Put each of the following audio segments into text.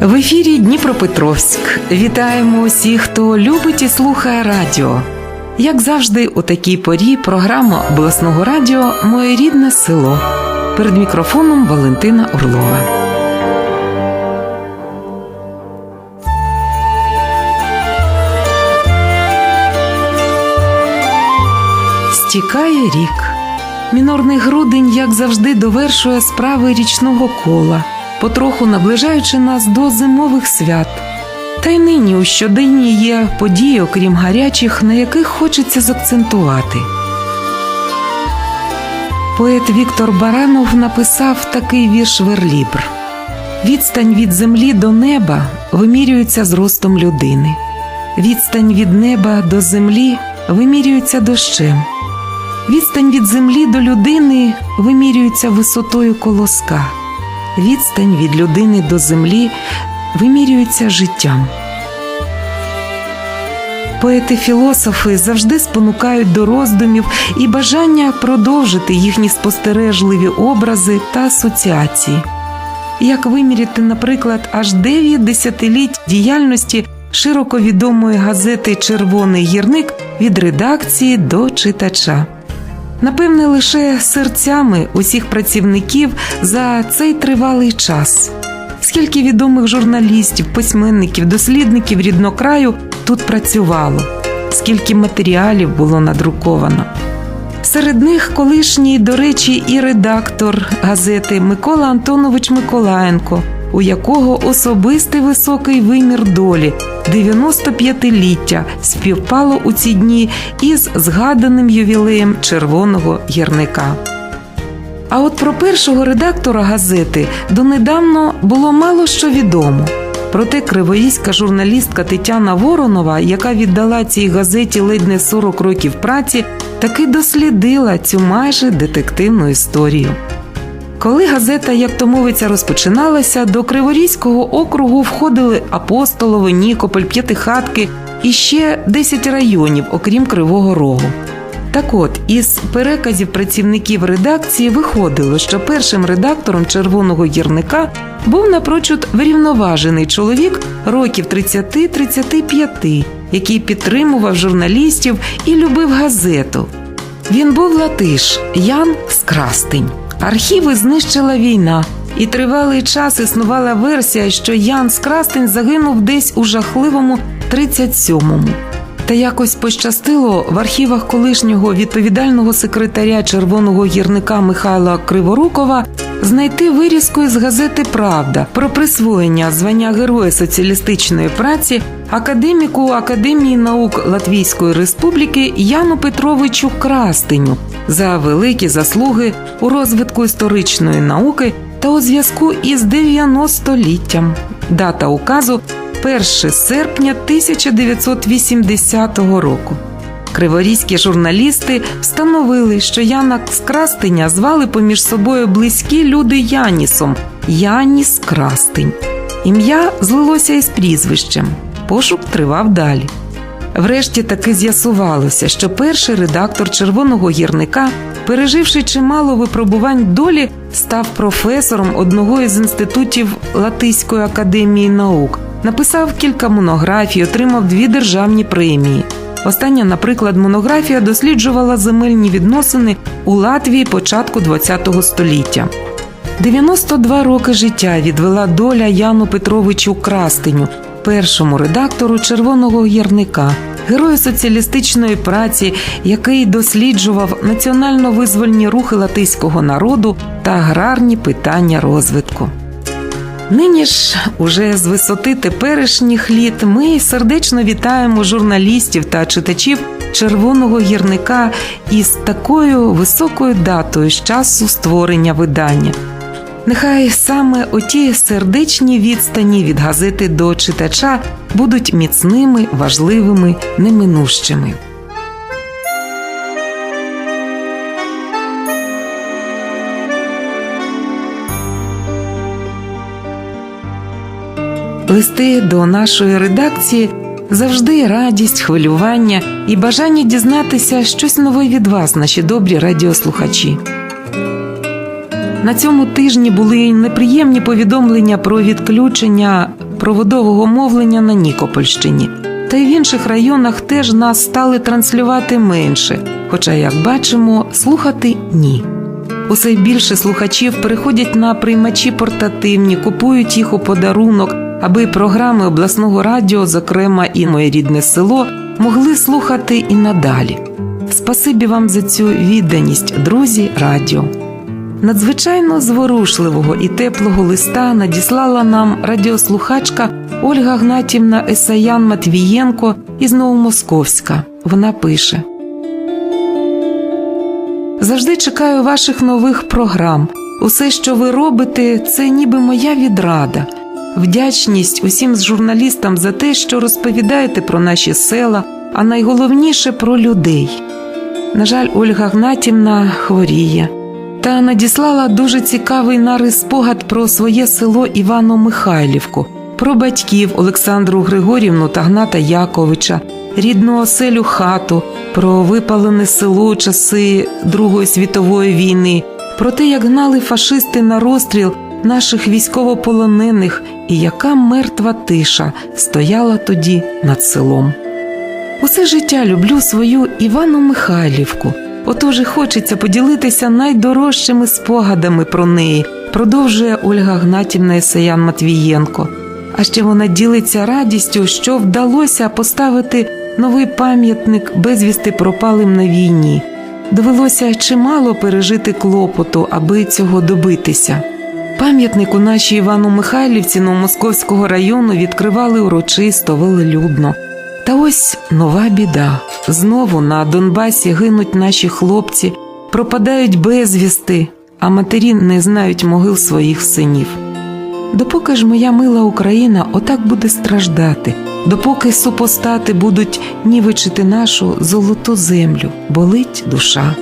В ефірі Дніпропетровськ. Вітаємо усіх, хто любить і слухає радіо. Як завжди, у такій порі програма обласного радіо Моє рідне село. Перед мікрофоном Валентина Орлова. Стікає рік. Мінорний грудень, як завжди, довершує справи річного кола, потроху наближаючи нас до зимових свят. Та й нині у щоденні є події, окрім гарячих, на яких хочеться закцентувати. Поет Віктор Баранов написав такий вірш Верлібр: Відстань від землі до неба вимірюється зростом людини. Відстань від неба до землі вимірюється дощем. Відстань від землі до людини вимірюється висотою колоска. Відстань від людини до землі вимірюється життям. Поети-філософи завжди спонукають до роздумів і бажання продовжити їхні спостережливі образи та асоціації. Як виміряти, наприклад, аж 9 десятиліть діяльності широко відомої газети Червоний гірник від редакції до читача. Напевне, лише серцями усіх працівників за цей тривалий час. Скільки відомих журналістів, письменників, дослідників ріднокраю тут працювало, скільки матеріалів було надруковано. Серед них колишній, до речі, і редактор газети Микола Антонович Миколаєнко, у якого особистий високий вимір долі 95-ліття співпало у ці дні із згаданим ювілеєм червоного гірника. А от про першого редактора газети донедавно було мало що відомо. Проте кривоїська журналістка Тетяна Воронова, яка віддала цій газеті ледь не 40 років праці, таки дослідила цю майже детективну історію. Коли газета, як то мовиться, розпочиналася, до Криворізького округу входили Апостолови, Нікополь, П'ятихатки і ще 10 районів, окрім Кривого Рогу. Так от, із переказів працівників редакції виходило, що першим редактором червоного гірника був напрочуд врівноважений чоловік років 30-35, який підтримував журналістів і любив газету. Він був латиш Ян Скрастень. Архіви знищила війна, і тривалий час існувала версія, що Ян Скрастень загинув десь у жахливому 37-му. Та якось пощастило в архівах колишнього відповідального секретаря червоного гірника Михайла Криворукова знайти вирізку із газети Правда про присвоєння звання Героя соціалістичної праці академіку Академії наук Латвійської Республіки Яну Петровичу Крастеню за великі заслуги у розвитку історичної науки та у зв'язку із 90-літтям. Дата указу 1 серпня 1980 року. Криворізькі журналісти встановили, що Яна Скрастеня звали поміж собою близькі люди Янісом Яніс Крастень. Ім'я злилося із прізвищем. Пошук тривав далі. Врешті таки з'ясувалося, що перший редактор червоного гірника, переживши чимало випробувань долі, став професором одного із інститутів Латиської академії наук, написав кілька монографій, отримав дві державні премії. Остання, наприклад, монографія досліджувала земельні відносини у Латвії початку ХХ століття. 92 роки життя відвела доля Яну Петровичу Крастеню, першому редактору червоного гірника, герою соціалістичної праці, який досліджував національно-визвольні рухи латиського народу та аграрні питання розвитку. Нині ж, уже з висоти теперішніх літ, ми сердечно вітаємо журналістів та читачів червоного гірника із такою високою датою з часу створення видання. Нехай саме оті сердечні відстані від газети до читача будуть міцними, важливими, неминущими. Листи до нашої редакції завжди радість, хвилювання і бажання дізнатися щось нове від вас, наші добрі радіослухачі. На цьому тижні були неприємні повідомлення про відключення проводового мовлення на Нікопольщині. Та й в інших районах теж нас стали транслювати менше, хоча, як бачимо, слухати ні. Усе більше слухачів переходять на приймачі портативні, купують їх у подарунок, аби програми обласного радіо, зокрема і моє рідне село, могли слухати і надалі. Спасибі вам за цю відданість, друзі, радіо. Надзвичайно зворушливого і теплого листа надіслала нам радіослухачка Ольга Гнатівна Есаян Матвієнко із Новомосковська. Вона пише. Завжди чекаю ваших нових програм. Усе, що ви робите, це ніби моя відрада. Вдячність усім з журналістам за те, що розповідаєте про наші села, а найголовніше про людей. На жаль, Ольга Гнатівна хворіє та надіслала дуже цікавий нарис спогад про своє село Івано-Михайлівку, про батьків Олександру Григорівну та Гната Яковича, рідну оселю хату, про випалене село часи Другої світової війни, про те, як гнали фашисти на розстріл наших військовополонених, і яка мертва тиша стояла тоді над селом. Усе життя люблю свою Івану Михайлівку. Отож хочеться поділитися найдорожчими спогадами про неї, продовжує Ольга Гнатівна Ісаян Матвієнко. А ще вона ділиться радістю, що вдалося поставити новий пам'ятник безвісти пропалим на війні. Довелося чимало пережити клопоту, аби цього добитися. Пам'ятник у нашій Івану Михайлівці Новомосковського району відкривали урочисто, велелюдно. Та ось нова біда. Знову на Донбасі гинуть наші хлопці, пропадають безвісти, а матері не знають могил своїх синів. Допоки ж моя мила Україна отак буде страждати, допоки супостати будуть нівечити нашу золоту землю, болить душа.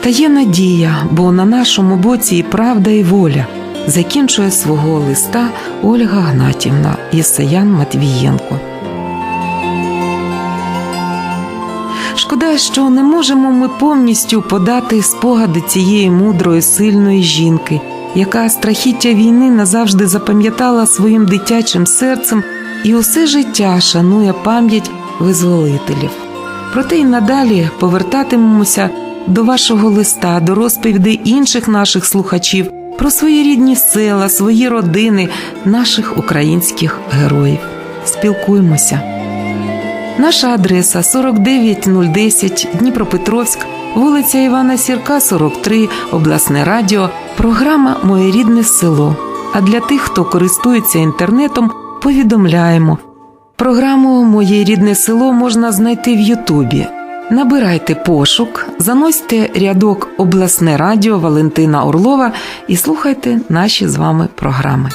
Та є надія, бо на нашому боці і правда, і воля. Закінчує свого листа Ольга Гнатівна Єсаян Матвієнко. Шкода, що не можемо ми повністю подати спогади цієї мудрої, сильної жінки, яка страхіття війни назавжди запам'ятала своїм дитячим серцем і усе життя шанує пам'ять визволителів. Проте й надалі повертатимемося до вашого листа, до розповідей інших наших слухачів про свої рідні села, свої родини, наших українських героїв. Спілкуємося. Наша адреса 49010 Дніпропетровськ, вулиця Івана Сірка, 43, обласне радіо, програма Моє рідне село. А для тих, хто користується інтернетом, повідомляємо. Програму Моє рідне село можна знайти в Ютубі. Набирайте пошук, заносьте рядок обласне радіо Валентина Орлова і слухайте наші з вами програми.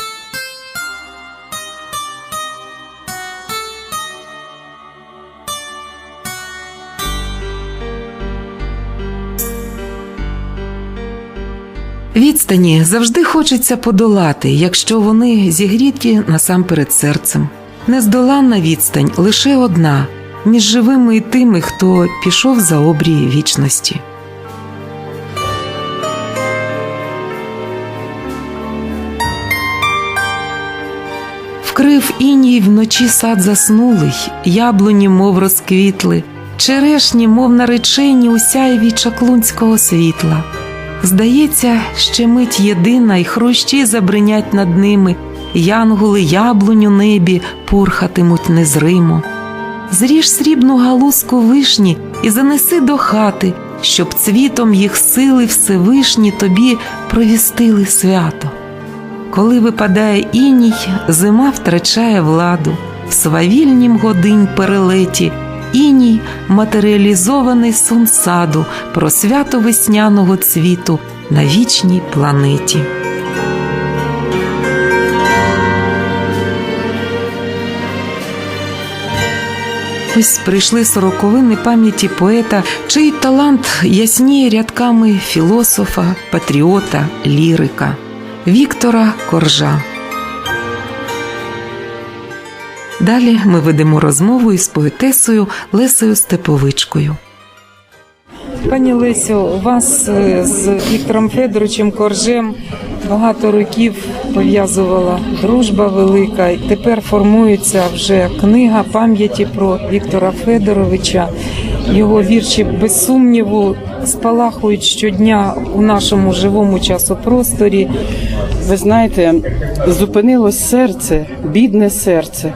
Відстані завжди хочеться подолати, якщо вони зігріті насамперед серцем. Нездоланна відстань лише одна між живими і тими, хто пішов за обрії вічності. Вкрив іній вночі сад заснулий, яблуні, мов розквітли, черешні, мов наречені у сяєві чаклунського світла. Здається, ще мить єдина, й хрущі забринять над ними, янголи яблунь у небі пурхатимуть незримо. Зріж срібну галузку вишні і занеси до хати, щоб цвітом їх сили Всевишні тобі провістили свято. Коли випадає іній, зима втрачає владу, в свавільнім годинь перелеті, іній матеріалізований сон саду про свято весняного цвіту на вічній планеті. Ось прийшли сороковини пам'яті поета, чий талант ясніє рядками філософа, патріота, лірика Віктора Коржа. Далі ми ведемо розмову із поетесою Лесею Степовичкою. Пані Лесю, у вас е, з Віктором Федоровичем Коржем багато років пов'язувала дружба велика. Тепер формується вже книга пам'яті про Віктора Федоровича. Його вірші без сумніву спалахують щодня у нашому живому часопросторі. Ви знаєте, зупинилось серце, бідне серце,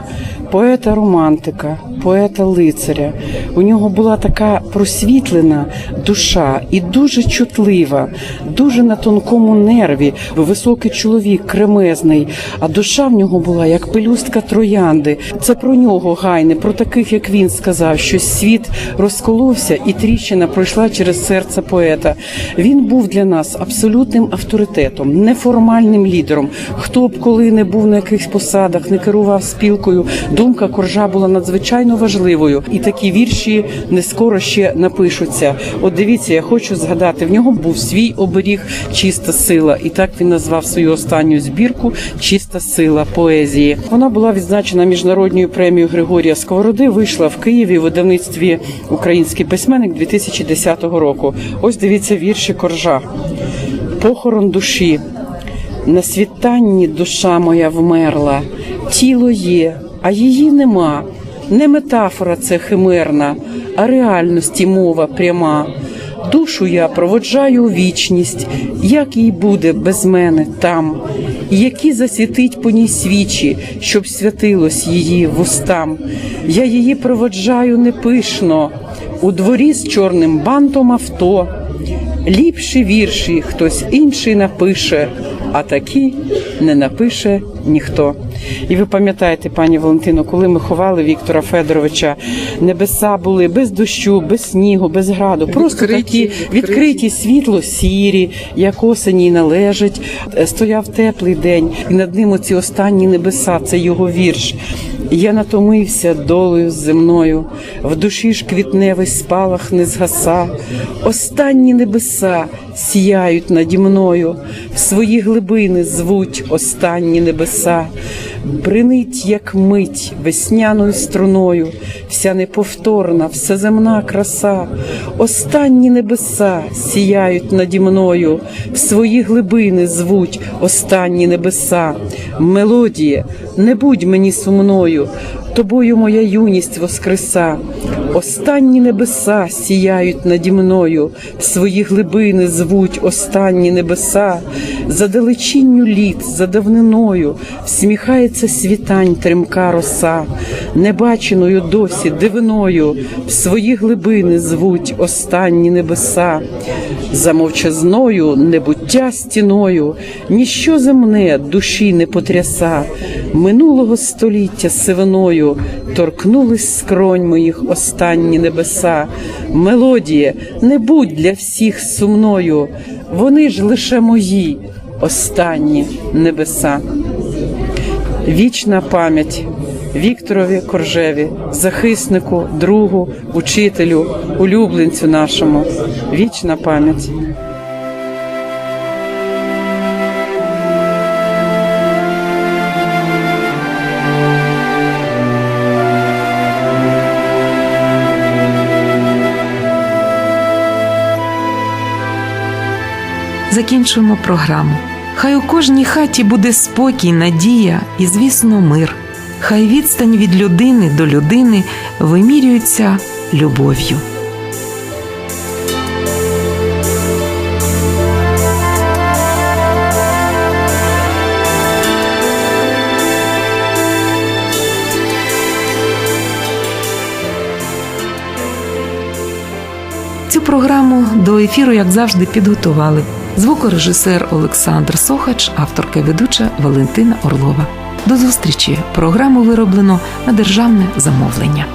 поета романтика, поета лицаря. У нього була така просвітлена душа і дуже чутлива, дуже на тонкому нерві, високий чоловік, кремезний. А душа в нього була як пелюстка троянди. Це про нього гайне, про таких, як він сказав, що світ розколовся і тріщина пройшла через серце поета. Він був для нас абсолютним авторитетом, неформальним лідером. Хто б коли не був на якихось посадах, не керував спілкою, думка коржа була надзвичайно важливою. І такі вірші не скоро ще напишуться. От дивіться, я хочу згадати, в нього був свій оберіг чиста сила, і так він назвав свою останню збірку Чиста сила поезії. Вона була відзначена міжнародною премією Григорія Сковороди. Вийшла в Києві в видавництві Український письменник 2010 року. Ось дивіться вірші коржа. Похорон душі. На світанні душа моя вмерла, тіло є, а її нема. Не метафора це химерна, а реальності мова пряма. Душу я проводжаю у вічність, як їй буде без мене там, які засвітить по ній свічі, щоб святилось її вустам. Я її проводжаю непишно, у дворі з чорним бантом авто. Ліпші вірші хтось інший напише, а такі не напише ніхто. І ви пам'ятаєте, пані Валентино, коли ми ховали Віктора Федоровича, небеса були без дощу, без снігу, без граду, просто Відкриті, такі відкриті. відкриті світло сірі, як осені належить. Е, Стояв теплий день, і над ним оці останні небеса. Це його вірш. Я натомився долею земною, в душі ж квітневий спалах не згаса. Останні небеса сіяють наді мною, в свої глибини звуть останні небеса. Бринить, як мить весняною струною, вся неповторна, всеземна краса. Останні небеса сіяють наді мною, в свої глибини звуть останні небеса. мелодії, не будь мені сумною, тобою моя юність воскреса. Останні небеса сіяють наді мною, свої глибини звуть останні небеса, за далечінню літ, за давниною, всміхається світань тремка роса, небаченою досі дивиною, в свої глибини звуть останні небеса, за мовчазною небуття стіною, ніщо земне душі не потряса, минулого століття сивиною торкнулись скронь моїх останні небеса. Мелодіє, не будь для всіх сумною, вони ж лише мої останні небеса. Вічна пам'ять Вікторові Коржеві, захиснику, другу, учителю, улюбленцю нашому. Вічна пам'ять. Закінчуємо програму. Хай у кожній хаті буде спокій, надія і, звісно, мир. Хай відстань від людини до людини вимірюється любов'ю. Цю програму до ефіру, як завжди, підготували звукорежисер Олександр Сохач, авторка ведуча Валентина Орлова. До зустрічі! Програму вироблено на державне замовлення.